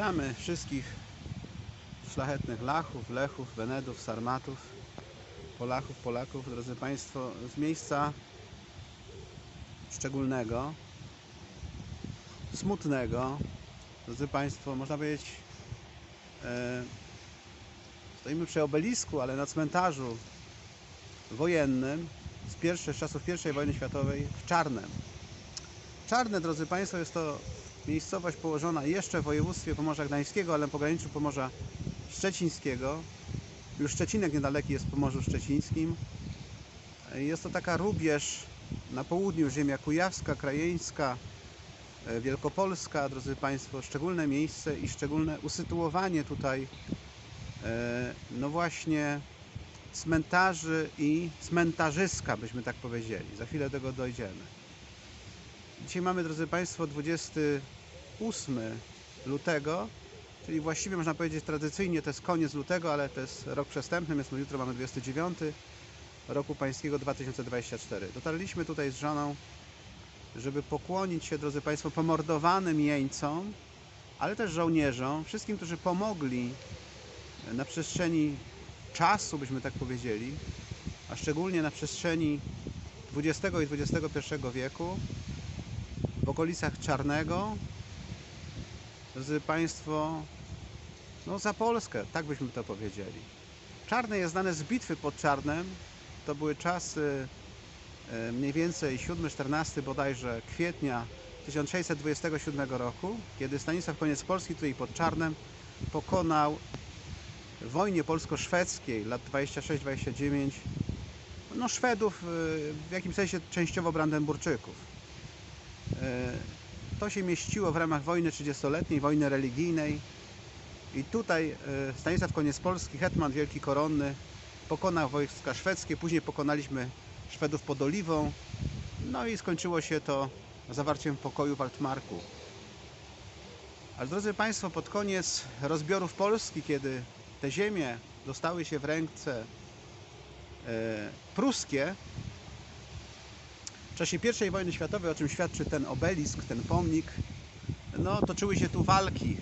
Witamy wszystkich szlachetnych Lachów, Lechów, Wenedów, Sarmatów, Polachów, Polaków, drodzy Państwo, z miejsca szczególnego, smutnego, drodzy Państwo, można powiedzieć, e, stoimy przy obelisku, ale na cmentarzu wojennym z, pierwszych, z czasów I wojny światowej w Czarnem. Czarne, drodzy Państwo, jest to miejscowość położona jeszcze w województwie Pomorza Gdańskiego, ale na pograniczu Pomorza Szczecińskiego. Już Szczecinek niedaleki jest w Pomorzu Szczecińskim. Jest to taka rubież na południu, ziemia kujawska, krajeńska, e, wielkopolska, drodzy Państwo, szczególne miejsce i szczególne usytuowanie tutaj, e, no właśnie, cmentarzy i cmentarzyska, byśmy tak powiedzieli. Za chwilę do tego dojdziemy. Dzisiaj mamy, drodzy Państwo, 28 lutego, czyli właściwie można powiedzieć tradycyjnie to jest koniec lutego, ale to jest rok przestępny, więc jutro mamy 29 roku pańskiego 2024. Dotarliśmy tutaj z żoną, żeby pokłonić się, drodzy Państwo, pomordowanym jeńcom, ale też żołnierzom, wszystkim, którzy pomogli na przestrzeni czasu, byśmy tak powiedzieli, a szczególnie na przestrzeni XX i XXI wieku w okolicach Czarnego, drodzy Państwo, no za Polskę, tak byśmy to powiedzieli. Czarne jest znane z bitwy pod Czarnem. To były czasy e, mniej więcej 7-14 bodajże kwietnia 1627 roku, kiedy Stanisław Koniec Polski tutaj pod Czarnem pokonał w wojnie polsko-szwedzkiej lat 26-29 no Szwedów, e, w jakimś sensie częściowo Brandenburczyków. To się mieściło w ramach wojny 30-letniej, wojny religijnej. I tutaj e, Stanisław Koniec Polski, hetman wielki koronny, pokonał wojska szwedzkie. Później pokonaliśmy Szwedów pod Oliwą. No i skończyło się to zawarciem pokoju w Altmarku. Ale drodzy Państwo, pod koniec rozbiorów Polski, kiedy te ziemie dostały się w ręce e, pruskie, w czasie I wojny światowej, o czym świadczy ten obelisk, ten pomnik, no toczyły się tu walki.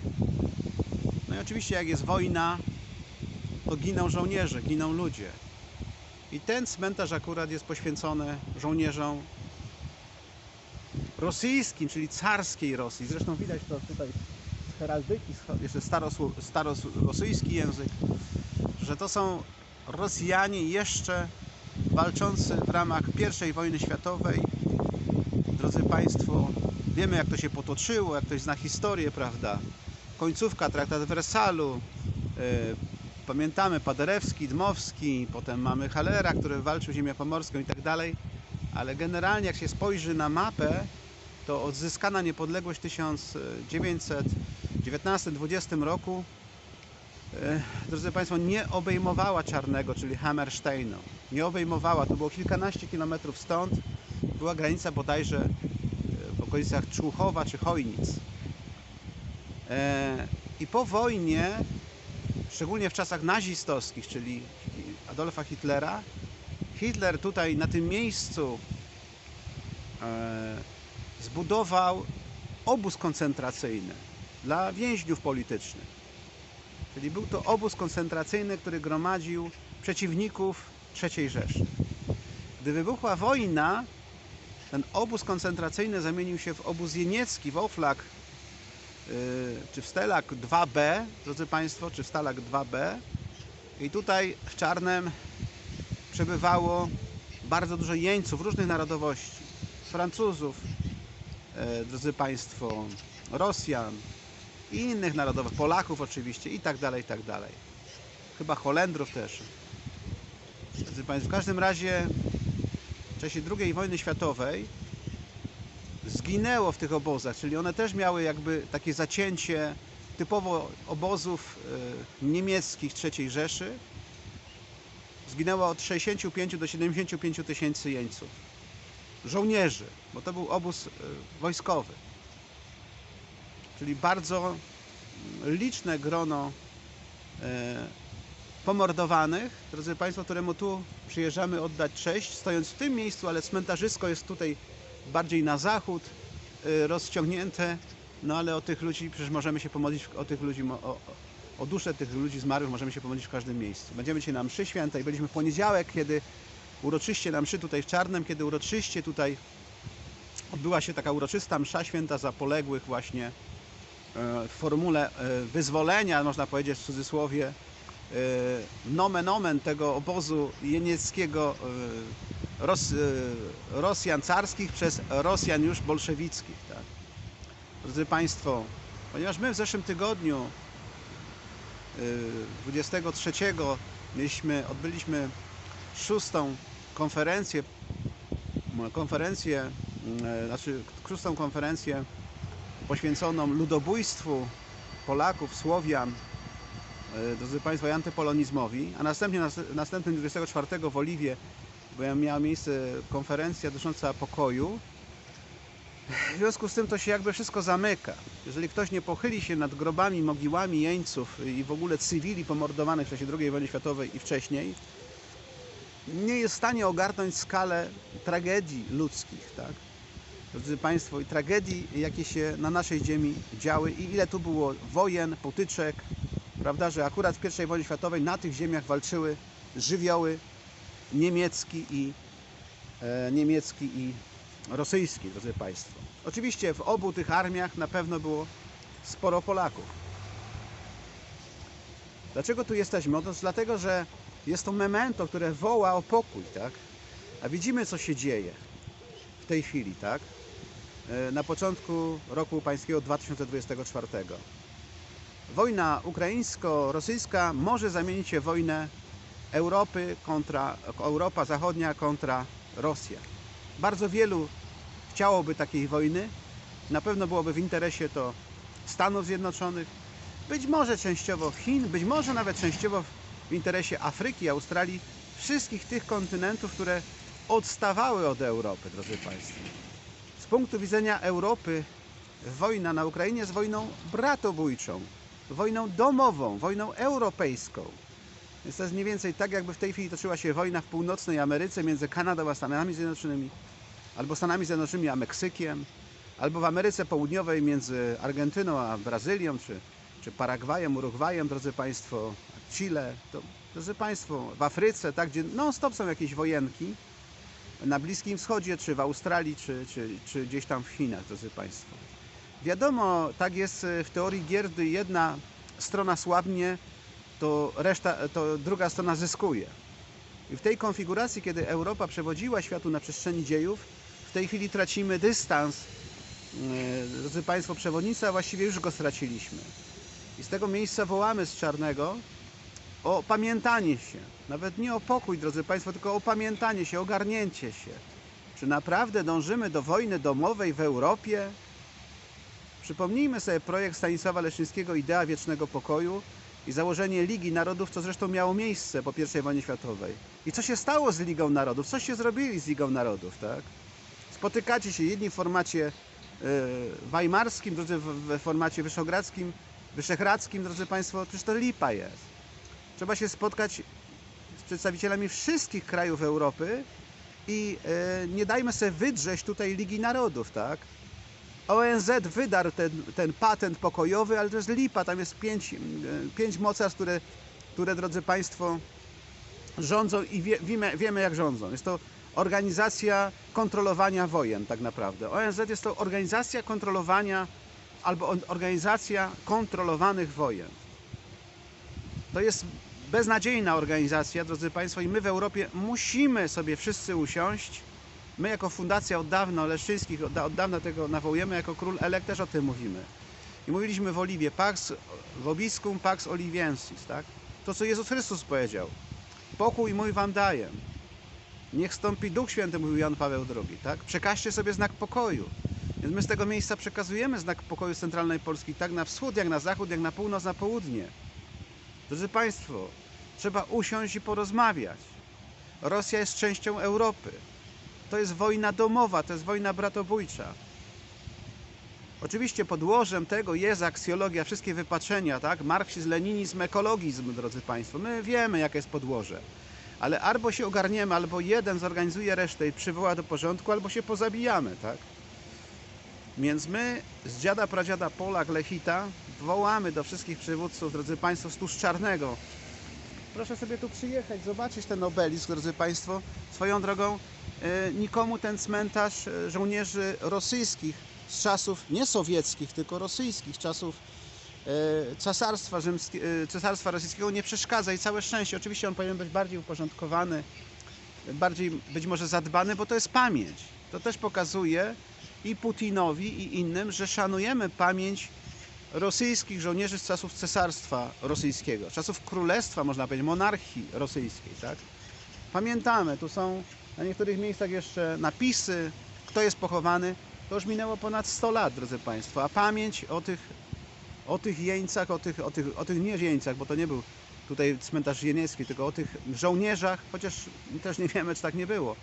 No i oczywiście jak jest wojna, to giną żołnierze, giną ludzie. I ten cmentarz akurat jest poświęcony żołnierzom rosyjskim, czyli carskiej Rosji. Zresztą widać to tutaj z heraldyki, jeszcze starosł- starorosyjski język, że to są Rosjanie jeszcze walczący w ramach I wojny światowej. Drodzy Państwo, wiemy jak to się potoczyło, jak ktoś zna historię, prawda? Końcówka Traktat Wersalu, e, pamiętamy Paderewski, Dmowski, potem mamy Halera, który walczył ziemię pomorską i tak dalej, ale generalnie jak się spojrzy na mapę, to odzyskana niepodległość w 1919-20 roku drodzy Państwo, nie obejmowała Czarnego, czyli Hammersteinu. Nie obejmowała, to było kilkanaście kilometrów stąd. Była granica bodajże e, w okolicach Człuchowa czy Chojnic. E, I po wojnie, szczególnie w czasach nazistowskich, czyli Adolfa Hitlera, Hitler tutaj na tym miejscu e, zbudował obóz koncentracyjny dla więźniów politycznych. Czyli był to obóz koncentracyjny, który gromadził przeciwników III Rzeszy. Gdy wybuchła wojna, ten obóz koncentracyjny zamienił się w obóz jeniecki w Oflak, yy, czy w Stelak 2B, drodzy Państwo, czy w Stalak 2B. I tutaj w Czarnem przebywało bardzo dużo jeńców różnych narodowości. Francuzów, yy, drodzy Państwo, Rosjan, i innych narodowych, Polaków oczywiście i tak dalej, i tak dalej. Chyba Holendrów też. Drodzy Państwo, w każdym razie w czasie II wojny światowej zginęło w tych obozach, czyli one też miały jakby takie zacięcie typowo obozów e, niemieckich III Rzeszy. Zginęło od 65 do 75 tysięcy jeńców. Żołnierzy, bo to był obóz e, wojskowy czyli bardzo liczne grono e, pomordowanych, drodzy Państwo, któremu tu przyjeżdżamy oddać cześć, stojąc w tym miejscu, ale cmentarzysko jest tutaj bardziej na zachód e, rozciągnięte No ale o tych ludzi przecież możemy się pomodlić, o tych ludzi, o, o- duszę tych ludzi zmarłych możemy się pomodlić w każdym miejscu. Będziemy dzisiaj na mszy świętej. Byliśmy w poniedziałek, kiedy uroczyście na mszy tutaj w Czarnem, kiedy uroczyście tutaj odbyła się taka uroczysta msza święta za poległych właśnie w formule e, wyzwolenia, można powiedzieć w cudzysłowie, e, nomen omen tego obozu jenieckiego e, Ros, e, Rosjan carskich przez Rosjan już bolszewickich. Tak? Drodzy Państwo, ponieważ my w zeszłym tygodniu y, 23 mieliśmy, odbyliśmy szóstą konferencję, konferencję, znaczy szóstą konferencję poświęconą ludobójstwu Polaków, Słowian, y, drodzy Państwo, i antypolonizmowi, a następnie nas- następnym 24 w Oliwie miała miejsce konferencja dotycząca pokoju. W związku z tym to się jakby wszystko zamyka. Jeżeli ktoś nie pochyli się nad grobami, mogiłami jeńców i w ogóle cywili pomordowanych w czasie II wojny światowej i wcześniej, nie jest w stanie ogarnąć skalę tragedii ludzkich, tak? Drodzy Państwo, i tragedii, jakie się na naszej ziemi działy i ile tu było wojen, potyczek, prawda, że akurat w I wojnie światowej na tych ziemiach walczyły żywioły niemiecki i e, niemiecki i rosyjski, drodzy Państwo. Oczywiście w obu tych armiach na pewno było sporo Polaków. Dlaczego tu jesteśmy? Otóż dlatego, że jest to memento, które woła o pokój, tak? A widzimy, co się dzieje w tej chwili, tak? E, Na początku roku pańskiego 2024. Wojna ukraińsko-rosyjska może zamienić się w wojnę Europy kontra Europa Zachodnia kontra Rosja. Bardzo wielu chciałoby takiej wojny. Na pewno byłoby w interesie to Stanów Zjednoczonych, być może częściowo Chin, być może nawet częściowo w interesie Afryki, Australii, wszystkich tych kontynentów, które odstawały od Europy, drodzy Państwo. Punktu widzenia Europy, wojna na Ukrainie jest wojną bratobójczą, wojną domową, wojną europejską. Więc to jest mniej więcej tak, jakby w tej chwili toczyła się wojna w północnej Ameryce między Kanadą a Stanami Zjednoczonymi, albo Stanami Zjednoczonymi a Meksykiem, albo w Ameryce Południowej między Argentyną a Brazylią, czy, czy Paragwajem, Urugwajem, drodzy Państwo, Chile. To, drodzy Państwo, w Afryce, tak, gdzie non-stop są jakieś wojenki, na Bliskim Wschodzie, czy w Australii, czy, czy, czy gdzieś tam w Chinach, drodzy Państwo. Wiadomo, tak jest w teorii gier, gdy jedna strona słabnie, to reszta, to druga strona zyskuje. I w tej konfiguracji, kiedy Europa przewodziła światu na przestrzeni dziejów, w tej chwili tracimy dystans, e, drodzy Państwo, przewodnictwa, właściwie już go straciliśmy. I z tego miejsca wołamy z Czarnego o pamiętanie się, nawet nie o pokój, drodzy Państwo, tylko o pamiętanie się, ogarnięcie się. Czy naprawdę dążymy do wojny domowej w Europie? Przypomnijmy sobie projekt Stanisława Leszczyńskiego Idea Wiecznego Pokoju, i założenie Ligi Narodów, co zresztą miało miejsce po I wojnie światowej. I co się stało z Ligą Narodów? Coście zrobili z Ligą Narodów, tak? Spotykacie się jedni w formacie y, weimarskim, drudzy w, w formacie wyszehradzkim, wyszehradzkim, drodzy Państwo, przecież to lipa jest. Trzeba się spotkać z przedstawicielami wszystkich krajów Europy i y, nie dajmy sobie wydrzeć tutaj Ligi Narodów, tak? ONZ wydarł ten, ten patent pokojowy, ale to jest lipa, tam jest pięć, e, pięć mocarstw, które, które, drodzy Państwo, rządzą i wie, wiemy, wiemy jak rządzą. Jest to organizacja kontrolowania wojen tak naprawdę. ONZ jest to organizacja kontrolowania albo organizacja kontrolowanych wojen. To jest beznadziejna organizacja, drodzy Państwo, i my w Europie musimy sobie wszyscy usiąść My jako fundacja od dawna Leszczyńskich, od, dawna tego nawołujemy, jako król Elek też o tym mówimy. I mówiliśmy w Oliwie, pax vobiscum, pax oliviensis, tak? To, co Jezus Chrystus powiedział. Pokój mój wam daję. Niech stąpi Duch Święty, mówił Jan Paweł II, tak? Przekażcie sobie znak pokoju. Więc my z tego miejsca przekazujemy znak pokoju centralnej Polski, tak na wschód, jak na zachód, jak na północ, na południe. Drodzy Państwo, trzeba usiąść i porozmawiać. Rosja jest częścią Europy. To jest wojna domowa, to jest wojna bratobójcza. Oczywiście podłożem tego jest aksjologia, wszystkie wypaczenia, tak? Marksizm, leninizm, ekologizm, drodzy Państwo. My wiemy, jakie jest podłoże. Ale albo się ogarniemy, albo jeden zorganizuje resztę i przywoła do porządku, albo się pozabijamy, tak? Więc my z dziada pradziada Polak Lechita wołamy do wszystkich przywódców, drodzy Państwo, z Tusz Czarnego. Proszę sobie tu przyjechać, zobaczyć ten obelisk, drodzy Państwo. Swoją drogą, e, nikomu ten cmentarz e, żołnierzy rosyjskich z czasów nie sowieckich, tylko rosyjskich, czasów e, cesarstwa, rzymskie, cesarstwa rosyjskiego nie przeszkadza i całe szczęście. Oczywiście on powinien być bardziej uporządkowany, bardziej być może zadbany, bo to jest pamięć. To też pokazuje i Putinowi, i innym, że szanujemy pamięć rosyjskich żołnierzy z czasów cesarstwa rosyjskiego, czasów królestwa, można powiedzieć, monarchii rosyjskiej, tak? Pamiętamy, tu są na niektórych miejscach jeszcze napisy, kto jest pochowany. To już minęło ponad 100 lat, drodzy Państwo, a pamięć o tych, o tych jeńcach, o tych, o, tych, o tych nie jeńcach, bo to nie był tutaj cmentarz jeniecki, tylko o tych żołnierzach, chociaż też nie wiemy, czy tak nie było,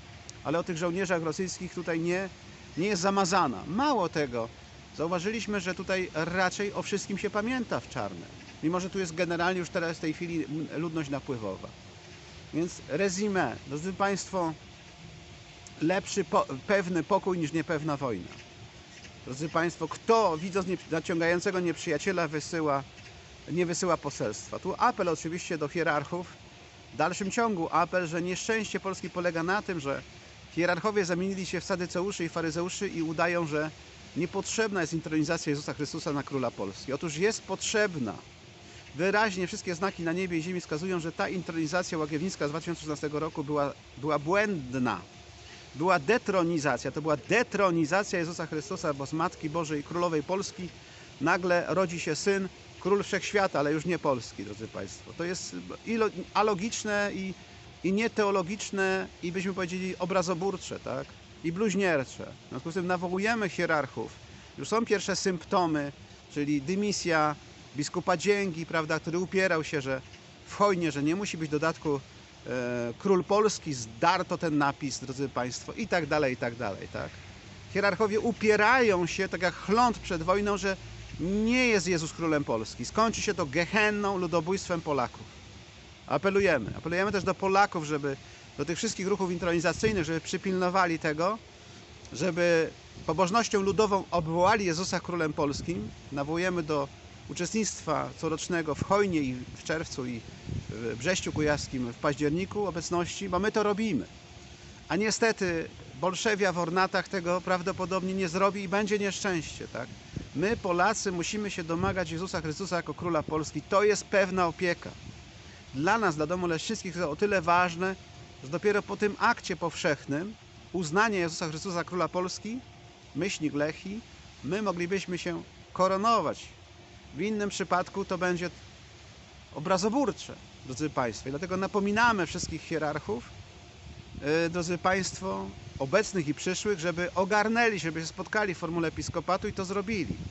ale o tych żołnierzach rosyjskich tutaj nie, nie jest zamazana. Mało tego, zauważyliśmy, że tutaj raczej o wszystkim się pamięta w Czarne. Mimo, że tu jest generalnie już teraz w tej chwili ludność napływowa. Więc rezime, drodzy Państwo, lepszy po, pewny pokój niż niepewna wojna. Drodzy Państwo, kto widząc nie, naciągającego nieprzyjaciela wysyła, nie wysyła poselstwa? Tu apel oczywiście do hierarchów. W dalszym ciągu apel, że nieszczęście Polski polega na tym, że hierarchowie zamienili się w sadyceuszy i faryzeuszy i udają, że niepotrzebna jest intronizacja Jezusa Chrystusa na króla Polski. Otóż jest potrzebna. Wyraźnie wszystkie znaki na niebie i ziemi wskazują, że ta intronizacja łagiewnicka z 2016 roku była, była błędna. Była detronizacja, to była detronizacja Jezusa Chrystusa, bo z Matki Bożej Królowej Polski nagle rodzi się Syn, Król Wszechświata, ale już nie Polski, drodzy Państwo. To jest alogiczne i, i nieteologiczne i byśmy powiedzieli obrazoburcze, tak? I bluźniercze. W związku z tym nawołujemy hierarchów. Już są pierwsze symptomy, czyli dymisja biskupa Dzięgi, prawda, który upierał się, że w hojnie, że nie musi być dodatku e, król polski, zdarto ten napis, drodzy Państwo, i tak dalej, i tak dalej, tak? Hierarchowie upierają się, tak jak chląd przed wojną, że nie jest Jezus królem Polski. Skończy się to gehenną, ludobójstwem Polaków. Apelujemy. Apelujemy też do Polaków, żeby do tych wszystkich ruchów intronizacyjnych, żeby przypilnowali tego, żeby pobożnością ludową obwołali Jezusa królem polskim. Nawołujemy do uczestnictwa corocznego w Hojnie i w czerwcu i w Brześciu Kujawskim w październiku obecności, bo my to robimy. A niestety Bolszewia w ornatach tego prawdopodobnie nie zrobi i będzie nieszczęście, tak? My Polacy musimy się domagać Jezusa Chrystusa jako Króla Polski. To jest pewna opieka. Dla nas, dla domu jest to o tyle ważne, że dopiero po tym akcie powszechnym uznania Jezusa Chrystusa Króla Polski, myślnik Lechi, my moglibyśmy się koronować. W innym przypadku to będzie obrazoburcze, drodzy Państwo. I dlatego napominamy wszystkich hierarchów, yy, drodzy Państwo, obecnych i przyszłych, żeby ogarnęli, żeby się spotkali w formule episkopatu i to zrobili.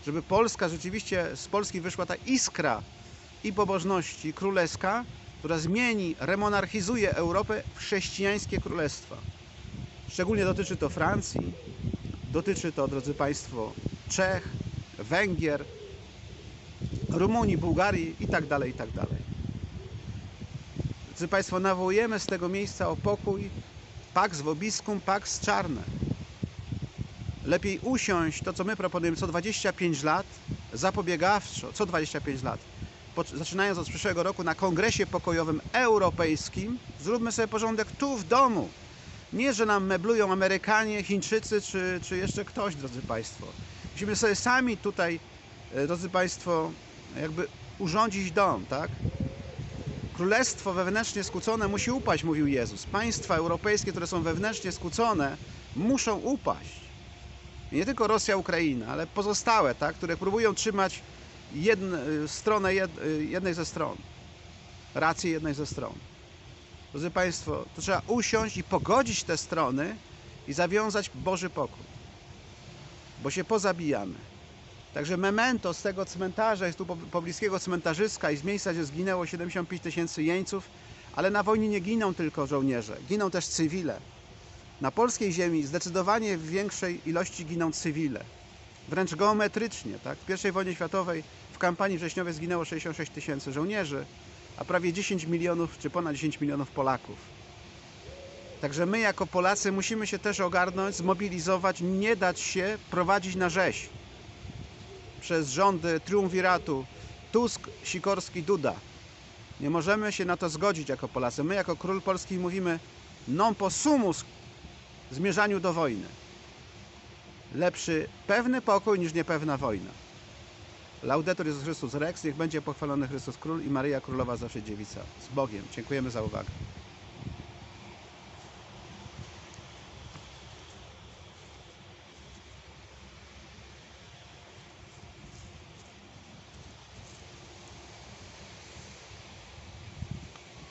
Żeby Polska rzeczywiście, z Polski wyszła ta iskra i pobożności królewska, która zmieni, remonarchizuje Europę w chrześcijańskie królestwa. Szczególnie dotyczy to Francji, dotyczy to, drodzy Państwo, Czech, Węgier, Rumunii, Bułgarii i tak dalej, i tak. Drodzy Państwo, nawołujemy z tego miejsca o pokój, pax vobiscum, pax czarne. Lepiej usiąść, to co my proponujemy, co 25 lat, zapobiegawczo, co 25 lat, zaczynając od przyszłego roku na Kongresie Pokojowym Europejskim, zróbmy sobie porządek tu w domu. Nie, że nam meblują Amerykanie, Chińczycy czy, czy jeszcze ktoś, drodzy Państwo. Musimy sobie sami tutaj, e, drodzy Państwo, jakby urządzić dom, tak? Królestwo wewnętrznie skłócone musi upaść, mówił Jezus. Państwa europejskie, które są wewnętrznie skłócone, muszą upaść. Nie tylko Rosja, Ukraina, ale pozostałe, tak, które próbują trzymać jedne, stronę jed, jednej ze stron, rację jednej ze stron. Drodzy Państwo, to trzeba usiąść i pogodzić te strony i zawiązać Boży pokój, bo się pozabijamy. Także memento z tego cmentarza, jest tu po- pobliskiego cmentarzyska i z miejsca, gdzie zginęło 75 tysięcy jeńców, ale na wojnie nie giną tylko żołnierze, giną też cywile. Na polskiej ziemi zdecydowanie w większej ilości giną cywile. Wręcz geometrycznie. Tak? W I wojnie światowej w kampanii wrześniowej zginęło 66 tysięcy żołnierzy, a prawie 10 milionów czy ponad 10 milionów Polaków. Także my jako Polacy musimy się też ogarnąć, zmobilizować, nie dać się prowadzić na rzeź przez rządy triumviratu Tusk, Sikorski, Duda. Nie możemy się na to zgodzić jako Polacy. My jako król Polski mówimy non possumus zmierzaniu do wojny. Lepszy pewny pokój niż niepewna wojna. Laudetur Jezus Chrystus Rex, niech będzie pochwalony Chrystus Król i Maryja Królowa zawsze dziewica. Z Bogiem. Dziękujemy za uwagę.